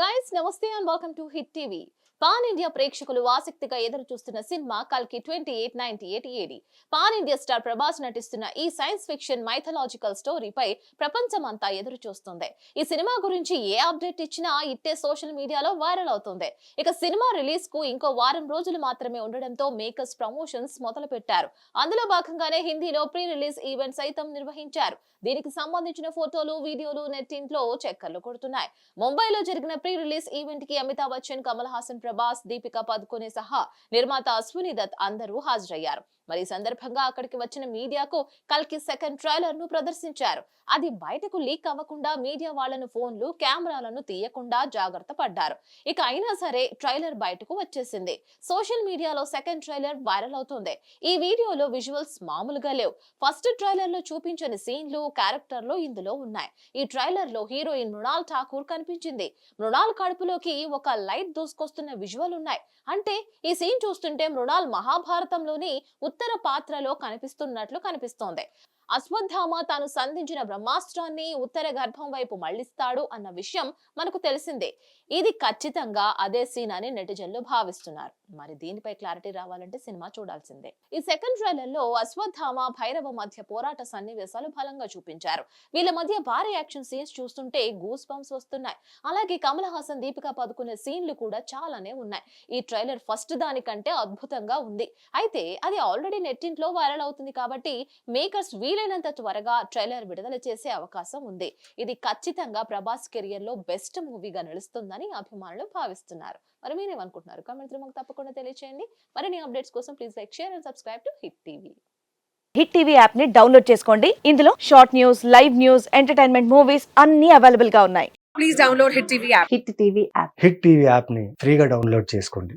Guys నమస్తే and welcome to Hit TV pan India ప్రేక్షకులు ఆసక్తిగా ఎదురు చూస్తున్న సినిమా కల్కి twenty eight ninety eight AD pan India star Prabhas నటిస్తున్న ఈ సైన్స్ ఫిక్షన్ మైథలాజికల్ స్టోరీపై ప్రపంచమంతా ఎదురు చూస్తుంది ఈ సినిమా గురించి ఏ అప్డేట్ ఇచ్చినా ఇట్టే సోషల్ మీడియాలో వైరల్ అవుతుంది. ఇక సినిమా రిలీజ్కు ఇంకో వారం రోజులు మాత్రమే ఉండడంతో మేకర్స్ ప్రమోషన్స్ మొదలు పెట్టారు అందులో భాగంగానే హిందీలో ప్రీ రిలీజ్ ఈవెంట్ సైతం నిర్వహించారు. దీనికి సంబంధించిన ఫోటోలు వీడియోలు నెట్టింట్లో చక్కర్లు కొడుతున్నాయి. ముంబైలో జరిగిన ప్రీ రిలీజ్ ఈవెంట్కి అమితాబ్ బచ్చన్ కమల్ హాసన్ ప్రభాస్ దీపికా పదుకొనే సహా నిర్మాత అశ్విని దత్ అందరూ హాజరయ్యారు. మరి సందర్భంగా అక్కడికి వచ్చిన మీడియాకు కల్కి సెకండ్ ట్రైలర్ను ప్రదర్శించారు. అది బయటకు లీక్ అవ్వకుండా మీడియా వాళ్ళను ఫోన్లు కెమెరాలను తీయకుండా జాగ్రత్త పడ్డారు. ఇక అయినా సరే ట్రైలర్ బయటకు వచ్చేసింది. సోషల్ మీడియాలో సెకండ్ ట్రైలర్ వైరల్ అవుతుంది. ఈ వీడియోలో విజువల్స్ మామూలుగా లేవు. ఫస్ట్ ట్రైలర్లో చూపించని సీన్లు క్యారెక్టర్లు ఇందులో ఉన్నాయి. ఈ ట్రైలర్లో హీరోయిన్ మృణాల్ ఠాకూర్ కనిపించింది. మృణాల్ మృణాల్ కడుపులోకి ఒక లైట్ దూసుకొస్తున్న విజువల్ ఉన్నాయి. అంటే ఈ సీన్ చూస్తుంటే మృణాల్ మహాభారతంలోని ఉత్తర పాత్రలో కనిపిస్తున్నట్లు కనిపిస్తోంది. అశ్వత్థామ తాను సంధించిన బ్రహ్మాస్త్రాన్ని ఉత్తర గర్భం వైపు మళ్ళిస్తాడు అన్న విషయం మనకు తెలిసిందే. ఇది ఖచ్చితంగా అదే సీన్ అని నెటిజన్లు భావిస్తున్నారు. మరి దీనిపై క్లారిటీ రావాలంటే సినిమా చూడాల్సిందే. ఈ సెకండ్ ట్రైలర్లో అశ్వత్థామ భైరవ మధ్య పోరాట సన్నివేశాలు బలంగా చూపించారు. వీళ్ళ మధ్య భారీ యాక్షన్ సీన్స్ చూస్తుంటే గూస్ బంప్స్ వస్తున్నాయి. అలాగే కమల్ హాసన్ దీపిక పదుకునే సీన్లు కూడా చాలానే ఉన్నాయి. ఈ ట్రైలర్ ఫస్ట్ దానికంటే అద్భుతంగా ఉంది. అయితే అది ఆల్రెడీ నెట్టింట్లో వైరల్ అవుతుంది కాబట్టి మేకర్స్ వీలైనంత త్వరగా ట్రైలర్ విడుదల చేసే అవకాశం ఉంది. ఇది ఖచ్చితంగా ప్రభాస్ కెరియర్లో బెస్ట్ మూవీగా నిలుస్తుందని అభిమానులు భావిస్తున్నారు. మరి మీరేమనుకుంటున్నారు కామెంట్ మాకు తప్పకుండా తెలియచేయండి. మరిన్ని అప్డేట్స్ కోసం please like share and subscribe to Hit TV Hit TV యాప్ని డౌన్లోడ్ చేసుకోండి. ఇందులో short news live news entertainment movies అన్ని అవైలబుల్గా ఉన్నాయి. Please download Hit TV app. Hit TV app Hit TV యాప్ని ఫ్రీగా డౌన్లోడ్ చేసుకోండి.